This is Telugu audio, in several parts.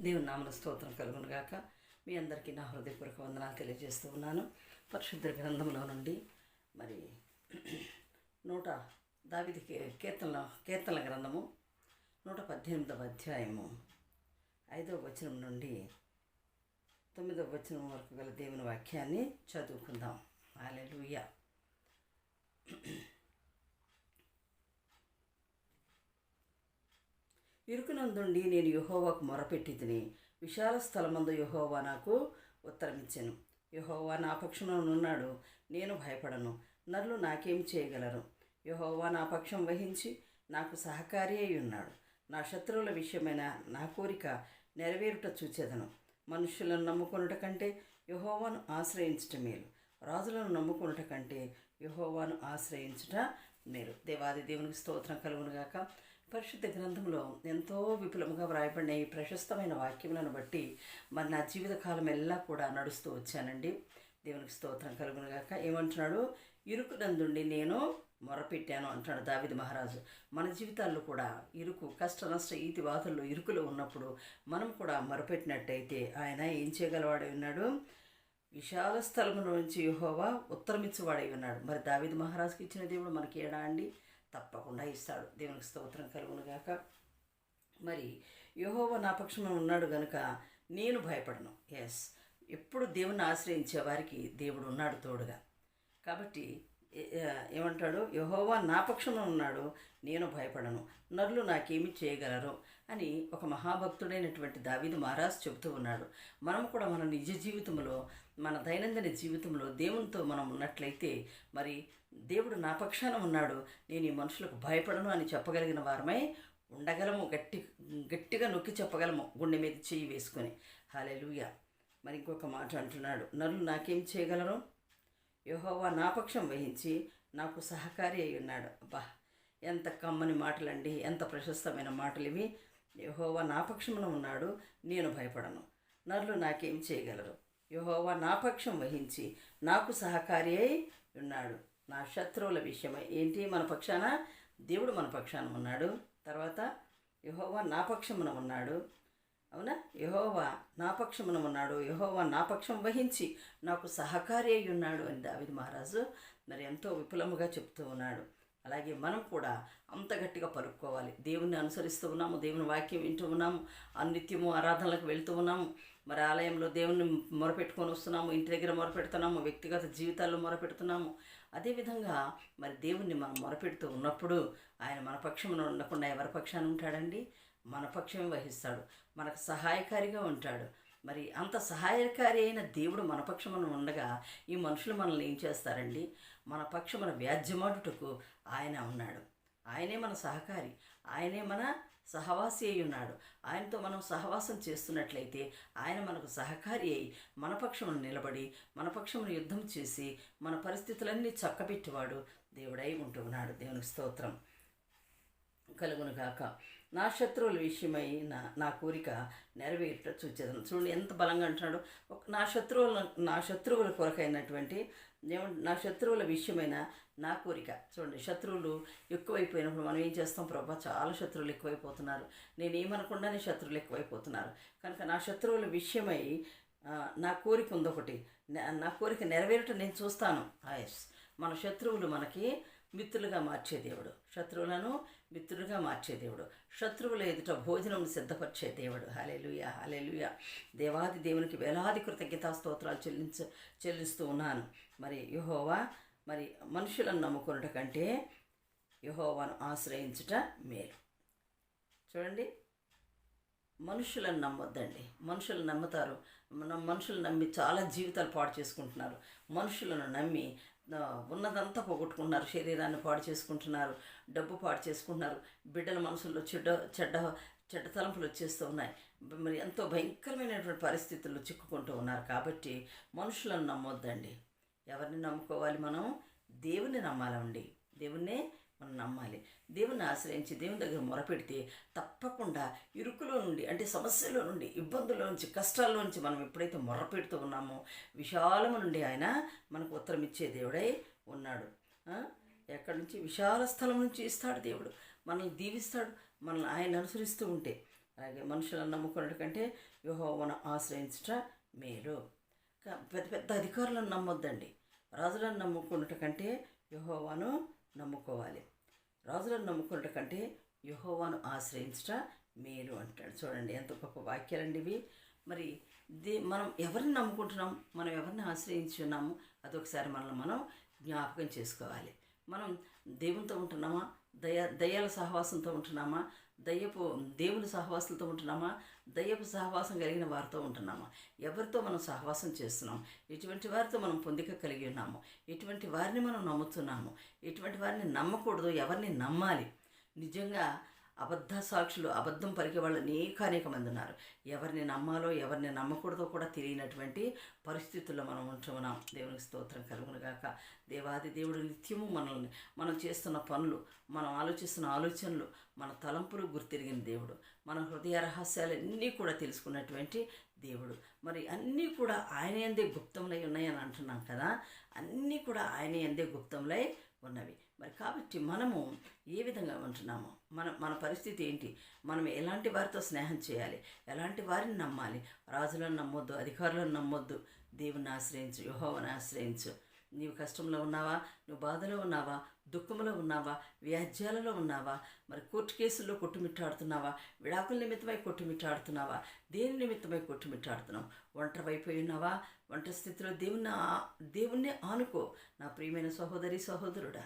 దేవుని నామన స్తోత్రం కలుగును గాక మీ అందరికీ నా హృదయపూర్వక వందనాలు తెలియజేస్తూ ఉన్నాను. పరిశుద్ధ గ్రంథంలో నుండి మరి నూట దావిది కీర్తన కీర్తనల గ్రంథము నూట పద్దెనిమిదవ అధ్యాయము ఐదవ వచనం నుండి తొమ్మిదవ వచనం వరకు గల దేవుని వాక్యాన్ని చదువుకుందాం. హల్లెలూయా. ఇరుకునందుండి నేను యహోవాకు మొరపెట్టి తిని విశాల స్థలమందు యహోవా నాకు ఉత్తరమిచ్చాను. యహోవా నా పక్షంలో ఉన్నాడు నేను భయపడను. నరులు నాకేం చేయగలరు? యహోవా నా పక్షం వహించి నాకు సహకారి అయి ఉన్నాడు నా శత్రువుల విషయమైన నా కోరిక నెరవేరుట చూచేదను. మనుషులను నమ్ముకొనుట కంటే యహోవాను ఆశ్రయించటం మేలు. రాజులను నమ్ముకొనుట కంటే యహోవాను ఆశ్రయించుట మేలు. దేవాది దేవునికి స్తోత్రం కలుగునుగాక. పరిశుద్ధ గ్రంథంలో ఎంతో విపులముగా వ్రాయబడిన ఈ ప్రశస్తమైన వాక్యములను బట్టి మరి నా జీవితకాలం ఎల్లా కూడా నడుస్తూ వచ్చానండి. దేవునికి స్తోత్రం కలుగునుగాక ఏమంటున్నాడు? ఇరుకునందుండి నేను మొరపెట్టాను అంటున్నాడు దావిది మహారాజు. మన జీవితాల్లో కూడా ఇరుకు కష్ట నష్ట ఈతి బాధల్లో ఇరుకులో ఉన్నప్పుడు మనం కూడా మొరపెట్టినట్టయితే ఆయన ఏం చేయగలవాడై ఉన్నాడు? విశాల స్థలము నుంచి యెహోవా ఉత్తరమిచ్చువాడై ఉన్నాడు. మరి దావిది మహారాజుకి ఇచ్చిన దేవుడు మనకి ఏడా అండి? తప్పకుండా ఇస్తాడు. దేవునికి స్తోత్రం కలుగునుగాక. మరి యహోవ నా పక్షంలో ఉన్నాడు గనుక నేను భయపడను. ఎస్ ఎప్పుడు దేవుని ఆశ్రయించే వారికి దేవుడు ఉన్నాడు తోడుగా. కాబట్టి ఏమంటాడు? యహోవా నా పక్షంలో ఉన్నాడు నేను భయపడను. నరులు నాకేమి చేయగలరు అని ఒక మహాభక్తుడైనటువంటి దావీదు మహారాజ్ చెబుతూ ఉన్నాడు. మనం కూడా మన నిజ జీవితంలో మన దైనందిన జీవితంలో దేవునితో మనం ఉన్నట్లయితే మరి దేవుడు నా పక్షాన ఉన్నాడు. నేను ఈ మనుషులకు భయపడను అని చెప్పగలిగిన వారమై ఉండగలము. గట్టి గట్టిగా నొక్కి చెప్పగలము గుండె మీద చెయ్యి వేసుకొని. హాలెలుయ మరి ఇంకొక మాట అంటున్నాడు. నరులు నాకేం చేయగలరు? యహోవా నా పక్షం వహించి నాకు సహకారి అయి ఉన్నాడు. అబ్బా ఎంత కమ్మని మాటలండి. ఎంత ప్రశస్తమైన మాటలు ఇవి యహోవా నా పక్షమున ఉన్నాడు. నేను భయపడను. నరులు నాకేం చేయగలరు? యహోవా నా పక్షం వహించి నాకు సహకారి అయి ఉన్నాడు. నా శత్రువుల విషయమై. ఏంటి? మన పక్షాన దేవుడు మన పక్షాన ఉన్నాడు. తర్వాత యహోవా నా పక్షమున ఉన్నాడు. అవునా? యహోవా నా పక్షమున ఉన్నాడు. యహోవా నా పక్షం వహించి నాకు సహకారి అయి ఉన్నాడు అని దావిది మహారాజు మరి ఎంతో విపులముగా చెప్తూ ఉన్నాడు. అలాగే మనం కూడా అంత గట్టిగా పలుకోవాలి దేవుణ్ణి అనుసరిస్తూ ఉన్నాము. దేవుని వాక్యం వింటూ ఉన్నాము. అనిత్యము ఆరాధనలకు వెళ్తూ ఉన్నాము. మరి ఆలయంలో దేవుణ్ణి మొరపెట్టుకొని వస్తున్నాము. ఇంటి దగ్గర మొరపెడుతున్నాము. వ్యక్తిగత జీవితాల్లో మొరపెడుతున్నాము. అదేవిధంగా మరి దేవుణ్ణి మనం మొరపెడుతూ ఉన్నప్పుడు ఆయన మన పక్షంలో ఉండకుండా ఎవరి పక్షాన ఉంటాడండి? మన పక్షమే వహిస్తాడు. మనకు సహాయకారిగా ఉంటాడు. మరి అంత సహాయకారి అయిన దేవుడు మన పక్షమున ఉండగా ఈ మనుషులు మనల్ని ఏం చేస్తారండి? మన పక్షమున వ్యాజ్యమాడుటకు ఆయన ఉన్నాడు. ఆయనే మన సహకారి. ఆయనే మన సహవాసి అయి ఉన్నాడు ఆయనతో మనం సహవాసం చేస్తున్నట్లయితే ఆయన మనకు సహకారి అయి మన పక్షమును నిలబడి మన పక్షమును యుద్ధం చేసి మన పరిస్థితులన్నీ చక్కబెట్టేవాడు దేవుడై ఉంటూ ఉన్నాడు దేవునికి స్తోత్రం. కలుగునుగాక నా శత్రువుల విషయమై నా నా కోరిక నెరవేరుట చూచేదాను. చూడండి ఎంత బలంగా అంటున్నాడు. ఒక- నా శత్రువుల నా శత్రువుల కొరకైనటువంటి ఏమంటే నా శత్రువుల విషయమైన నా కోరిక. చూడండి శత్రువులు ఎక్కువైపోయినప్పుడు మనం ఏం చేస్తాం? ప్రభా చాలా శత్రువులు ఎక్కువైపోతున్నారు. నేను ఏమనకుండానే శత్రువులు ఎక్కువైపోతున్నారు. కనుక నా శత్రువుల విషయమై నా కోరిక ఉందొకటి. నా- కోరిక నెరవేరటం నేను చూస్తాను. ఆయస్ మన శత్రువులు మనకి మిత్రులుగా మార్చే దేవుడు. శత్రువులను మిత్రులుగా మార్చే దేవుడు. శత్రువుల ఎదుట భోజనం సిద్ధపరిచే దేవుడు. హాలేలుయ హాలేలుయ దేవాది దేవునికి వేలాది కృతజ్ఞతా స్తోత్రాలు చెల్లించ చెల్లిస్తూ ఉన్నాను. మరి యహోవా మరి మనుషులను నమ్ముకున్నట కంటే యహోవాను ఆశ్రయించుట మేలు. చూడండి మనుషులను నమ్మొద్దండి. మనుషులు నమ్ముతారు. మన మనుషులు నమ్మి చాలా జీవితాలు పాడు చేసుకుంటున్నారు. మనుషులను నమ్మి ఉన్నదంతా పోగొట్టుకుంటున్నారు. శరీరాన్ని పాడు చేసుకుంటున్నారు. డబ్బు పాడు చేసుకుంటున్నారు. బిడ్డల మనసుల్లో చెడ్డ చెడ్డ చెడ్డ తలంపులు వచ్చేస్తూ ఉన్నాయి. మరి ఎంతో భయంకరమైనటువంటి పరిస్థితుల్లో చిక్కుకుంటూ ఉన్నారు. కాబట్టి మనుషులను నమ్మొద్దండి. ఎవరిని నమ్ముకోవాలి మనం? దేవుని నమ్మాలండి. దేవుణ్ణే మనం నమ్మాలి. దేవుణ్ణి ఆశ్రయించి దేవుని దగ్గర మొరపెడితే తప్పకుండా ఇరుకులో నుండి అంటే సమస్యలో నుండి ఇబ్బందుల్లో నుంచి కష్టాల్లో నుంచి మనం ఎప్పుడైతే మొరపెడుతూ ఉన్నామో విశాలము నుండి ఆయన మనకు ఉత్తరం ఇచ్చే దేవుడై ఉన్నాడు. ఎక్కడి నుంచి? విశాల స్థలం నుంచి ఇస్తాడు దేవుడు. మనల్ని దీవిస్తాడు మనల్ని ఆయన అనుసరిస్తూ ఉంటే. అలాగే మనుషులను నమ్ముకున్నట్టు కంటే యహోవను ఆశ్రయించట మేలు. పెద్ద పెద్ద అధికారులను నమ్మొద్దండి. రాజులను నమ్ముకున్నట్టు కంటే యహోవాను నమ్ముకోవాలి. రాజులను నమ్ముకున్నట కంటే యహోవాను ఆశ్రయించట మేలు అంటాడు. చూడండి ఎంత గొప్ప వాక్యాలండి ఇవి. మరి దే మనం ఎవరిని నమ్ముకుంటున్నాం? మనం ఎవరిని ఆశ్రయించున్నాము? అదొకసారి మనల్ని మనం జ్ఞాపకం చేసుకోవాలి. మనం దేవునితో ఉంటున్నామా? దయ దయ్యాల సహవాసంతో ఉంటున్నామా? దయ్యపు దేవుని సహవాసులతో ఉంటున్నామా? దయ్యపు సహవాసం కలిగిన వారితో ఉంటున్నామా? ఎవరితో మనం సహవాసం చేస్తున్నాం? ఎటువంటి వారితో మనం పొందిక కలిగి ఉన్నాము. ఎటువంటి వారిని మనం నమ్ముతున్నాము. ఎటువంటి వారిని నమ్మకూడదు. ఎవరిని నమ్మాలి? నిజంగా అబద్ధ సాక్షులు అబద్ధం పలికే వాళ్ళు అనేక అనేక మంది ఉన్నారు. ఎవరిని నమ్మాలో ఎవరిని నమ్మకూడదో కూడా తెలియనటువంటి పరిస్థితుల్లో మనం ఉంటున్నాం. దేవునికి స్తోత్రం కలుగునుగాక దేవాది దేవుడు నిత్యము మనల్ని మనం చేస్తున్న పనులు మనం ఆలోచిస్తున్న ఆలోచనలు మన తలంపులు గుర్తిరిగిన దేవుడు. మన హృదయ రహస్యాలన్నీ కూడా తెలుసుకున్నటువంటి దేవుడు. మరి అన్నీ కూడా ఆయన ఎందే గుప్తములై ఉన్నాయని అంటున్నాం కదా. అన్నీ కూడా ఆయన ఎందే గుప్తములై ఉన్నవి. మరి కాబట్టి మనము ఏ విధంగా ఉంటున్నాము మన మన పరిస్థితి ఏంటి మనం ఎలాంటి వారితో స్నేహం చేయాలి ఎలాంటి వారిని నమ్మాలి రాజులను నమ్మొద్దు అధికారులను నమ్మొద్దు దేవుని ఆశ్రయించు యుహోవని ఆశ్రయించు. నీవు కష్టంలో ఉన్నావా నువ్వు బాధలో ఉన్నావా దుఃఖంలో ఉన్నావా వ్యాజ్యాలలో ఉన్నావా మరి కోర్టు కేసుల్లో కొట్టుమిట్టాడుతున్నావా విడాకుల నిమిత్తమై కొట్టుమిట్టాడుతున్నావా దేని నిమిత్తమై కొట్టుమిట్టాడుతున్నావు? ఒంటరి అయిపోయి ఉన్నావా? ఒంటరి స్థితిలో దేవుని దేవుణ్ణి ఆనుకో. నా ప్రియమైన సహోదరి సహోదరుడా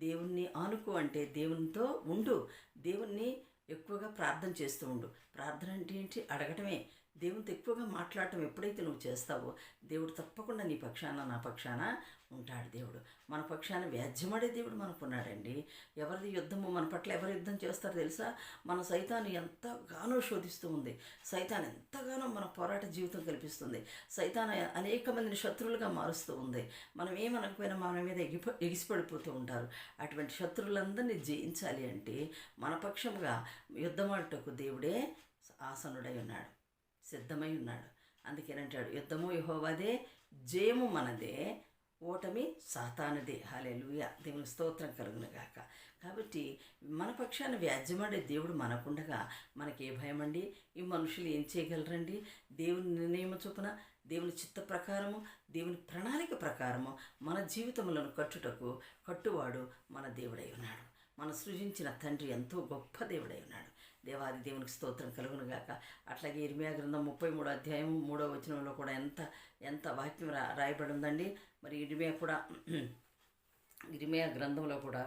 దేవుణ్ణి ఆనుకో అంటే దేవునితో ఉండు. దేవుణ్ణి ఎక్కువగా ప్రార్థన చేస్తూ ఉండు. ప్రార్థన అంటే ఏంటి? అడగటమే. దేవునితో ఎక్కువగా మాట్లాడటం ఎప్పుడైతే నువ్వు చేస్తావో దేవుడు తప్పకుండా నీ పక్షాన నా పక్షాన ఉంటాడు దేవుడు. మన పక్షాన వ్యాజ్యమాడే దేవుడు మనకున్నాడండి ఎవరిది యుద్ధము మన పట్ల ఎవరు యుద్ధం చేస్తారో తెలుసా? మన సైతాన్ని ఎంతగానో శోధిస్తూ ఉంది. సైతాన్ ఎంతగానో మన పోరాట జీవితం కల్పిస్తుంది. సైతాన్ అనేక మందిని శత్రువులుగా మారుస్తూ ఉంది. మనం ఏమనకపోయినా మన మీద ఎగిప ఎగిసిపడిపోతూ ఉంటారు. అటువంటి శత్రువులందరినీ జయించాలి అంటే మన పక్షంగా యుద్ధమాడుటకు దేవుడే ఆసనుడై ఉన్నాడు. సిద్ధమై ఉన్నాడు. అందుకేనంటాడు యుద్ధము యహోవాదే జయము మనదే ఓటమి సాతానుదే. హాలేలుయ దేవుని స్తోత్రం కలుగునుగాక కాబట్టి మన పక్షాన వ్యాజ్యమాడే దేవుడు మనకుండగా మనకే భయం అండి ఈ మనుషులు ఏం చేయగలరండి? దేవుని నిర్ణయం చొప్పున దేవుని చిత్త ప్రకారము దేవుని ప్రణాళిక ప్రకారము మన జీవితములను కట్టుటకు కట్టువాడు మన దేవుడై ఉన్నాడు. మన సృజించిన తండ్రి ఎంతో గొప్ప దేవుడై ఉన్నాడు. దేవాది దేవునికి స్తోత్రం కలుగును గాక. అట్లాగే ఇర్మియా గ్రంథం ముప్పై మూడో అధ్యాయం మూడో వచనంలో కూడా ఎంత ఎంత వాక్యం రా రాయబడి ఉందండి మరి ఇర్మియా కూడా ఇర్మియా గ్రంథంలో కూడా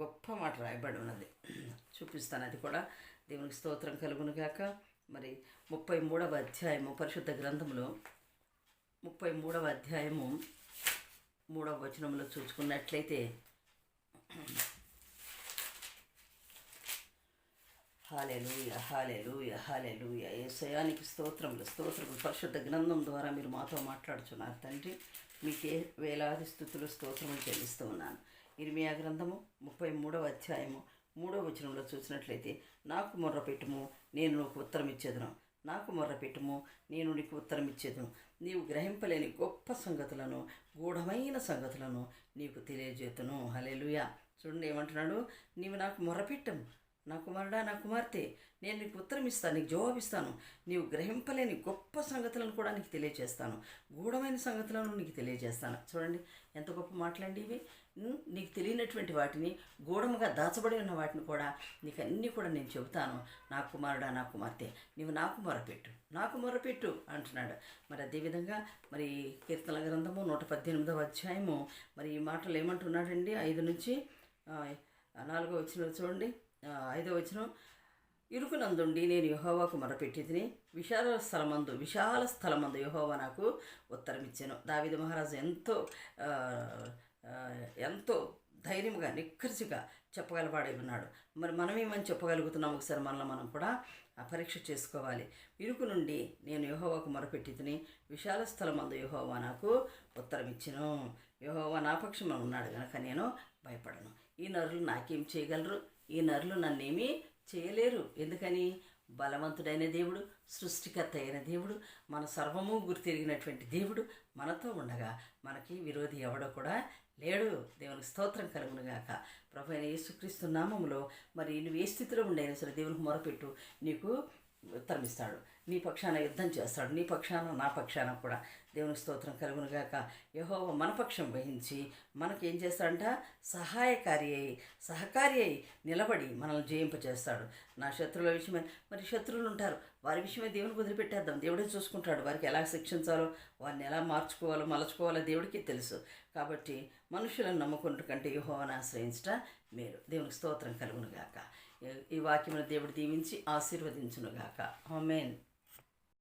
గొప్ప మాట రాయబడి ఉన్నది. చూపిస్తాను అది కూడా. దేవునికి స్తోత్రం కలుగును గాక. మరి ముప్పై మూడవ అధ్యాయము పరిశుద్ధ గ్రంథంలో ముప్పై మూడవ అధ్యాయము మూడవ వచనంలో చూసుకున్నట్లయితే హాలెలుయ హాలెలుయ హాలెలూయ ఏసయానికి స్తోత్రములు స్తోత్రములు. పరిశుద్ధ గ్రంథం ద్వారా మీరు మాతో మాట్లాడుచున్నారు తండ్రి. మీకే వేలాది స్థుతులు స్తోత్రములు చెల్లిస్తూ ఉన్నాను. ఇరిమియా గ్రంథము ముప్పై మూడవ అధ్యాయము మూడవ వచనంలో చూసినట్లయితే నాకు మొర్ర పెట్టుము నేను నీకు ఉత్తరం ఇచ్చేదను నాకు మొర్ర పెట్టుము నేను నీకు ఉత్తరం ఇచ్చేదను నీవు గ్రహింపలేని గొప్ప సంగతులను గూఢమైన సంగతులను నీకు తెలియజేతును. హలెలుయ చూడండి ఏమంటున్నాడు? నీవు నాకు మొర్రపెట్టము నా కుమారుడా నా కుమార్తె నేను నీకు ఉత్తరం ఇస్తాను నీకు జవాబిస్తాను నీవు గ్రహింపలేని గొప్ప సంగతులను కూడా నీకు తెలియజేస్తాను. గూఢమైన సంగతులను నీకు తెలియజేస్తాను. చూడండి ఎంత గొప్ప మాటలండి ఇవి. నీకు తెలియనటువంటి వాటిని గూఢముగా దాచబడి ఉన్న వాటిని కూడా నీకు అన్నీ కూడా నేను చెబుతాను. నా కుమారుడా నా కుమార్తె నీవు నాకు మొరపెట్టు నాకు మొరపెట్టు అంటున్నాడు. మరి అదేవిధంగా మరి కీర్తన గ్రంథము నూట పద్దెనిమిదవ అధ్యాయము మరి ఈ మాటలు ఏమంటున్నాడండి? ఐదు నుంచి నాలుగో వచ్చిన చూడండి. ఐదో వచ్చిన ఇరుకునందుండి నేను యహోవాకు మొరపెట్టితిని. విశాల స్థలమందు విశాల స్థలమందు యహోవా నాకు ఉత్తరం ఇచ్చాను దావిద మహారాజు ఎంతో ఎంతో ధైర్యంగా నిక్కర్చిగా చెప్పగలవాడై ఉన్నాడు. మరి మనం ఏమని చెప్పగలుగుతున్నాం ఒకసారి మనల్ని మనం కూడా? ఆ పరీక్ష చేసుకోవాలి. ఇరుకు నుండి నేను యహోవాకు మొరపెట్టి తిని విశాల స్థలమందు యహోవా నాకు ఉత్తరం ఇచ్చాను యహోవా నా పక్షంలో ఉన్నాడు కనుక నేను భయపడను. ఈ నరులు నాకేం చేయగలరు? ఈ నరులు నన్నేమీ చేయలేరు. ఎందుకని? బలవంతుడైన దేవుడు సృష్టికర్త అయిన దేవుడు మన సర్వము గుర్తిరిగినటువంటి దేవుడు మనతో ఉండగా మనకి విరోధి ఎవడో కూడా లేడు. దేవునికి స్తోత్రం కలుగునుగాక ప్రభు అయిన యేసుక్రీస్తు నామములో మరి నువ్వు ఏ స్థితిలో ఉండైనా సరే దేవునికి మొరపెట్టు. నీకు ఉత్తరమిస్తాడు. నీ పక్షాన యుద్ధం చేస్తాడు. నీ పక్షాన నా పక్షాన కూడా దేవుని స్తోత్రం కలుగునుగాక యహో మన పక్షం వహించి మనకి ఏం చేస్తాడంట? సహాయకారి అయి సహకారి అయి నిలబడి మనల్ని జయింపచేస్తాడు నా శత్రువుల విషయమై మరి శత్రువులు ఉంటారు. వారి విషయమే దేవుని వదిలిపెట్టేద్దాం. దేవుడే చూసుకుంటాడు వారికి ఎలా శిక్షించాలో వారిని ఎలా మార్చుకోవాలో మలచుకోవాలో దేవుడికి తెలుసు. కాబట్టి మనుషులను నమ్ముకుంటు కంటే యహోవను ఆశ్రయించట మేలు దేవునికి స్తోత్రం కలుగునుగాక ఈ వాక్యమును దేవుడు దీవించి ఆశీర్వదించునుగాక. ఆమెన్.